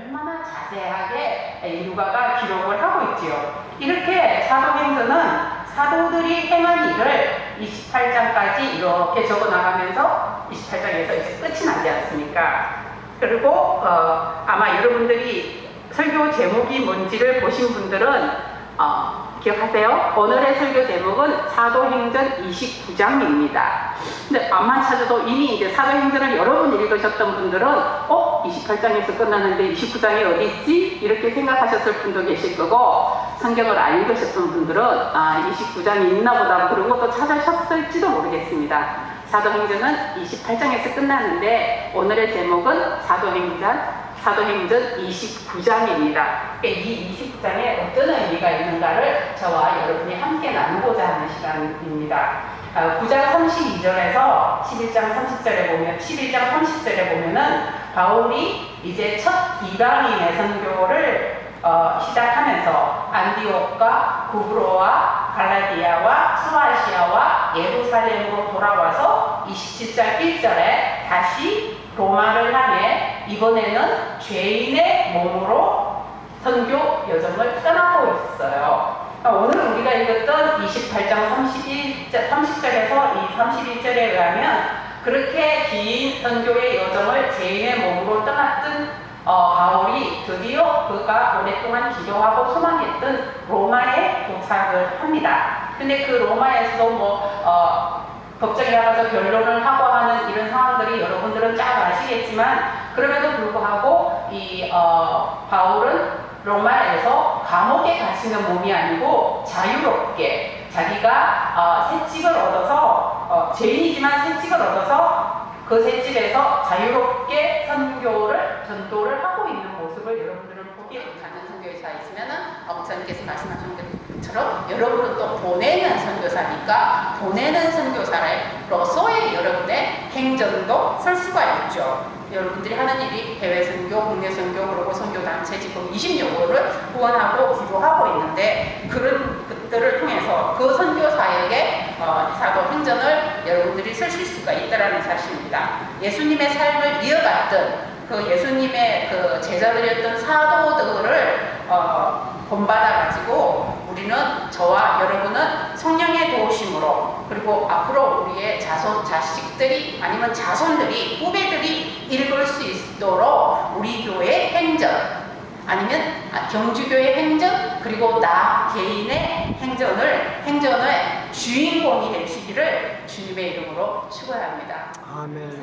얼마나 자세하게 이 누가가 기록을 하고 있지요. 이렇게 사도행전은 사도들이 행한 일을 28장까지 이렇게 적어 나가면서 28장에서 이제 끝이 나지 않습니까? 그리고 어, 아마 여러분들이 설교 제목이 뭔지를 보신 분들은 어, 기억하세요? 오늘의 설교 제목은 사도행전 29장입니다. 근데 암만 찾아도 이미 이제 사도행전을 여러 번 읽으셨던 분들은 어? 28장에서 끝났는데 29장이 어디 있지? 이렇게 생각하셨을 분도 계실 거고 성경을 안 읽으셨던 분들은 아 29장이 있나 보다 그런 것도 찾으셨을지도 모르겠습니다. 사도행전은 28장에서 끝났는데 오늘의 제목은 사도행전 사도행전 29장입니다. 이 29장에 어떤 의미가 있는가를 저와 여러분이 함께 나누고자 하는 시간입니다. 9장 32절에서 11장 30절에 보면 11장 30절에 보면은 바울이 이제 첫 이방인의 선교를 어, 시작하면서 안디옥과 구브로와 갈라디아와 소아시아와 예루살렘으로 돌아와서 27장 1절에 다시 로마를 향해 이번에는 죄인의 몸으로 선교 여정을 떠나고 있어요. 오늘 우리가 읽었던 28장 31, 30절에서 이 31절에 의하면 그렇게 긴 선교의 여정을 죄인의 몸으로 떠났던 어, 바울이 드디어 그가 오랫동안 기도하고 소망했던 로마에 도착을 합니다. 근데 그 로마에서도 뭐 어, 법정에 나가서 변론을 하고 하는 이런 상황들이 여러분들은 잘 아시겠지만 그럼에도 불구하고 이 어, 바울은 로마에서 감옥에 갇히는 몸이 아니고 자유롭게 자기가 어, 새집을 얻어서 어, 죄인이지만 새집을 얻어서 그 새집에서 자유롭게 선교를 전도를 하고 있는 모습을 여러분들은 보게 가는 선교사가 있으면은 목사님께서 말씀하신 것처럼 여러분은 또 보내는 선교사니까 보내는 선교사로서의 여러분의 행정도 설 수가 있죠. 여러분들이 하는 일이 해외 선교, 국내 선교, 그리고 선교 단체 지금 20여 곳을 후원하고 기도하고 있는데 그런 것들을 통해서 그 선교 사역의 어, 사도 행전을 여러분들이 쓰실 수가 있다라는 사실입니다. 예수님의 삶을 이어갔던 그 예수님의 그 제자들이었던 사도들을 어, 본받아가지고 우리는 저와 여러분은 성령의 도우심으로 그리고 앞으로 우리의 자손, 자식들이 아니면 자손들이 후배들이 읽을 수 있도록 우리 교회의 행전 아니면 경주교의 행전 그리고 나 개인의 행전을 행전의 주인공이 되시기를 주님의 이름으로 축원합니다. 아멘.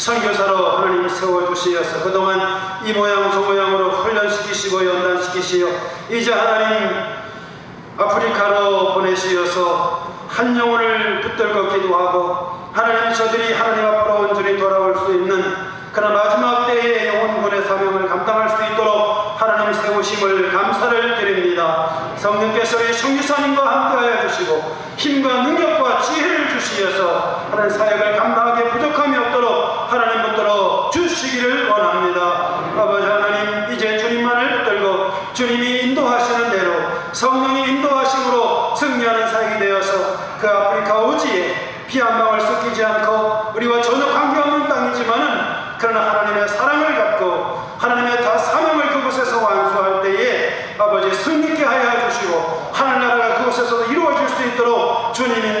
선교사로 하나님 세워주시어서 그동안 이 모양 저 모양으로 훈련시키시고 연단시키시어 이제 하나님 아프리카로 보내시어서 한 영혼을 붙들고 기도하고 하나님 저들이 하나님 앞으로 온전히 돌아올 수 있는 그러나 마지막 때에 영혼군의 사명을 감당할 수 있도록 하나님 세우심을 감사를 드립니다. 성령께서 우리 성유사님과 함께하여 주시고 힘과 능력과 지혜를 주시어서 하나님 사역을 감당하기에 부족함이 없도록 하나님 붙들어 주시기를 원합니다. 아버지 하나님 이제 주님만을 붙들고 주님이 인도하시는 대로 성령이 인도하심으로 승리하는 사역이 되어서 그 아프리카 오지에 피 한 방울 섞이지 않고 우리와 전혀 관계없는 땅이지만은 그러나 하나님의 사랑을 갖고 하나님의 다 사명을 그곳에서 완수할 때에 아버지 승리케 하여 주시고 하늘 나라가 그곳에서도 이루어질 수 있도록 주님 인도해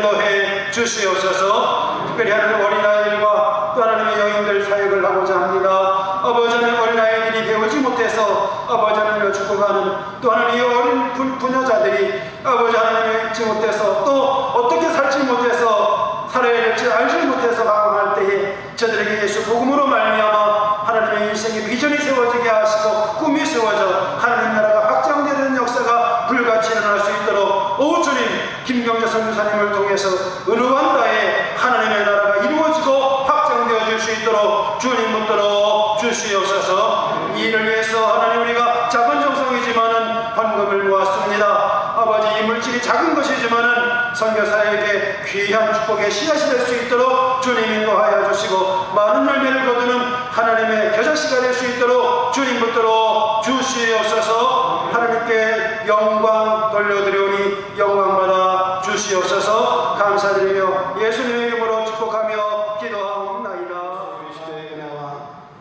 주시옵소서 특별히 하나님 어린아이들과 또 하나님의 여인들 사역을 하고자 합니다. 아버지 하나님 어린아이들이 배우지 못해서 아버지 하나님을 죽어가는 또 하나님 이 어린 부, 부녀자들이 아버지 하나님을 잊지 못해서 또 어떻게 살지 못해서 살아야 될지 알지 못해서 방황할 때에 저들에게 예수 복음으로 말미암아 하나님의 인생의 비전이 세워지게 하시고 꿈이 세워져 하나님 나라가 확장되는 역사가 불같이 일어날 수 있도록 오 주님 김경재 선교사님을 통해서 의루한다에 하나님의 나라가 이루어지고 확장되어 질 수 있도록 주님 붙들어 주시옵소서. 이 일을 위해서 하나님 우리가 작은 정성이지만은 헌금을 모았습니다. 아버지 이 물질이 작은 것이지만은 선교사에게 귀한 축복의 씨앗이 될 수 있도록 주님 인도하여 주시고 많은 열매를 거두는 하나님의 겨자씨가 될 수 있도록 주님 붙들어 주시옵소서. 하나님께 영광 돌려드리오니 영광받아 주시옵소서. 감사드리며 예수님의 이름으로 축복하며 기도하옵나이다 그리스도의 은혜와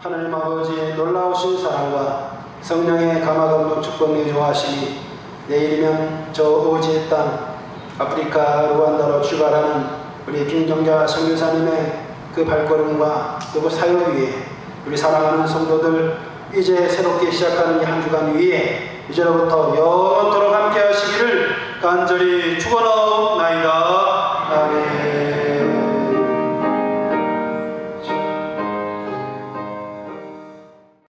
하나님 아버지의 놀라우신 성령의 감화감동 축복이 좋아하시니 내일이면 저 오지의 땅 아프리카 루안다로 출발하는 우리 김정자 선교사님의 그 발걸음과 또그 사역 위에 우리 사랑하는 성도들 이제 새롭게 시작하는 이 한 주간 위에 이제로부터 영원토록 함께 하시기를 간절히 축원하옵나이다.